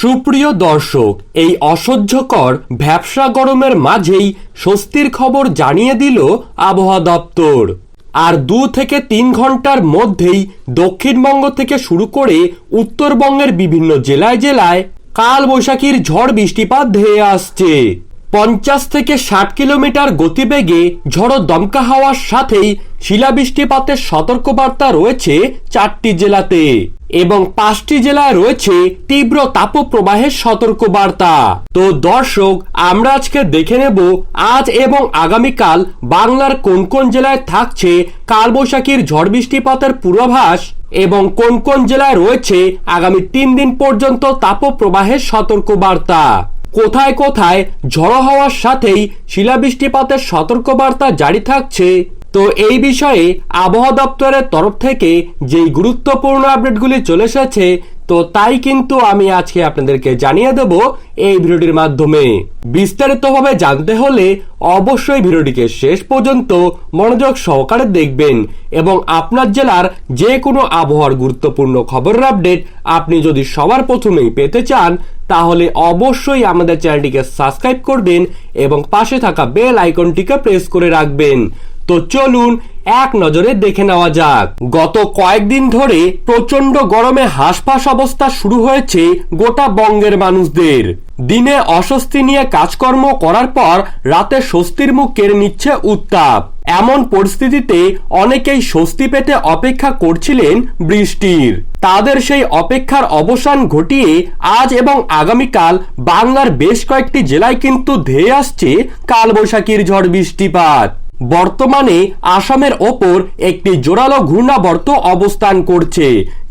সুপ্রিয় দর্শক, এই অসহ্যকর ভ্যাবসা গরমের মাঝেই স্বস্তির খবর জানিয়ে দিল আবহাওয়া দপ্তর। আর দু থেকে তিন ঘণ্টার মধ্যেই দক্ষিণবঙ্গ থেকে শুরু করে উত্তরবঙ্গের বিভিন্ন জেলায় জেলায় কাল বৈশাখীর ঝড় বৃষ্টিপাত ধেয়ে আসছে। পঞ্চাশ থেকে ষাট কিলোমিটার গতিবেগে ঝড়ো দমকা হাওয়ার সাথেই শিলাবৃষ্টিপাতের সতর্কবার্তা রয়েছে চারটি জেলাতে। এবং পাঁচটি জেলায় রয়েছে তীব্র তাপপ্রবাহের সতর্কবার্তা। তো দর্শক, আমরা আজকে দেখে নেব আজ এবং আগামীকাল বাংলার কোন কোন জেলায় থাকছে কালবৈশাখীর ঝড় বৃষ্টিপাতের পূর্বাভাস এবং কোন কোন জেলায় রয়েছে আগামী তিন দিন পর্যন্ত তাপপ্রবাহের সতর্কবার্তা। কোথায় কোথায় ঝড়ো হওয়ার সাথেই শিলাবৃষ্টিপাতের সতর্কবার্তা জারি থাকছে তো এই বিষয়ে আবহাওয়া দপ্তরের তরফ থেকে যেই গুরুত্বপূর্ণ আপডেটগুলি চলে এসেছে, তো তাই কিন্তু আমি আজকে আপনাদেরকে জানিয়ে দেব এই ভিডিওটির মাধ্যমে। বিস্তারিতভাবে জানতে হলে অবশ্যই ভিডিওটিকে শেষ পর্যন্ত মনোযোগ সহকারে দেখবেন এবং আপনার জেলার যে কোনো আবহাওয়ার গুরুত্বপূর্ণ খবরের আপডেট আপনি যদি সবার প্রথমেই পেতে চান, তাহলে অবশ্যই আমাদের চ্যানেলটিকে সাবস্ক্রাইব করবেন এবং পাশে থাকা বেল আইকনটিকে প্রেস করে রাখবেন। তো চলুন এক নজরে দেখে নেওয়া যাক। গত কয়েকদিন ধরে প্রচণ্ড গরমে হাঁসফাঁস অবস্থা শুরু হয়েছে গোটা বঙ্গের মানুষদের। দিনে অস্বস্তি নিয়ে কাজকর্ম করার পর রাতে স্বস্তির মুখ কেড়ে নিচ্ছে উত্তাপ। এমন পরিস্থিতিতে অনেকেই স্বস্তি পেতে অপেক্ষা করছিলেন বৃষ্টির। তাদের সেই অপেক্ষার অবসান ঘটিয়ে আজ এবং আগামীকাল বাংলার বেশ কয়েকটি জেলায় কিন্তু ধেয়ে আসছে কালবৈশাখীর ঝড় বৃষ্টিপাত। বর্তমানে আসামের ওপর একটি জোরালো ঘূর্ণাবর্ত অবস্থান করছে,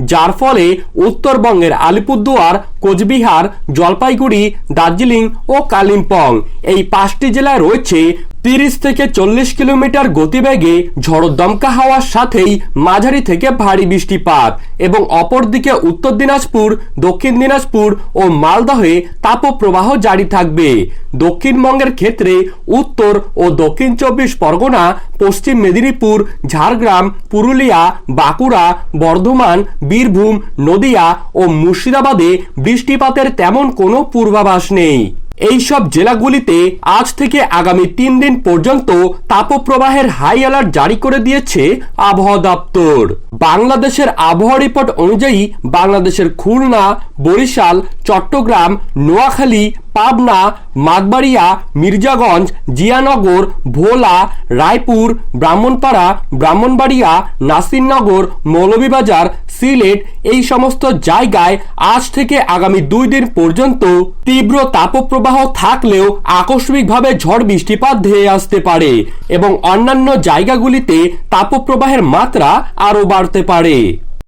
যার ফলে উত্তরবঙ্গের আলিপুরদুয়ার, কোচবিহার, জলপাইগুড়ি, দার্জিলিং ও কালিম্পং এই পাঁচটি জেলায় রয়েছে তিরিশ থেকে চল্লিশ কিলোমিটার গতিবেগে ঝড়ো দমকা হাওয়ার সাথেই মাঝারি থেকে ভারী বৃষ্টিপাত এবং অপরদিকে উত্তর দিনাজপুর, দক্ষিণ দিনাজপুর ও মালদহে তাপপ্রবাহ জারি থাকবে। দক্ষিণবঙ্গের ক্ষেত্রে উত্তর ও দক্ষিণ চব্বিশ পরগনা, পশ্চিম মেদিনীপুর, ঝাড়গ্রাম, পুরুলিয়া, বাঁকুড়া, বর্ধমান, বীরভূম, নদিয়া ও মুর্শিদাবাদে বৃষ্টিপাতের তেমন কোনো পূর্বাভাস নেই। এইসব জেলাগুলিতে আজ থেকে আগামী তিন দিন পর্যন্ত তাপপ্রবাহের হাই অ্যালার্ট জারি করে দিয়েছে আবহাওয়া দপ্তর। বাংলাদেশের আবহাওয়া রিপোর্ট অনুযায়ী বাংলাদেশের খুলনা বরিশাল, চট্টগ্রাম, নোয়াখালী, পাবনা মাগবাড়িয়া মির্জাগঞ্জ, জিয়ানগর, ভোলা, রায়পুর, ব্রাহ্মণপাড়া, ব্রাহ্মণবাড়িয়া, নাসিরনগর, মৌলভীবাজার, সিলেট এই সমস্ত জায়গায় আজ থেকে আগামী দুই দিন পর্যন্ত তীব্র তাপপ্রবাহ থাকলেও আকস্মিকভাবে ঝড় বৃষ্টিপাত ধেয়ে আসতে পারে এবং অন্যান্য জায়গাগুলিতে তাপপ্রবাহের মাত্রা আরও বাড়তে পারে।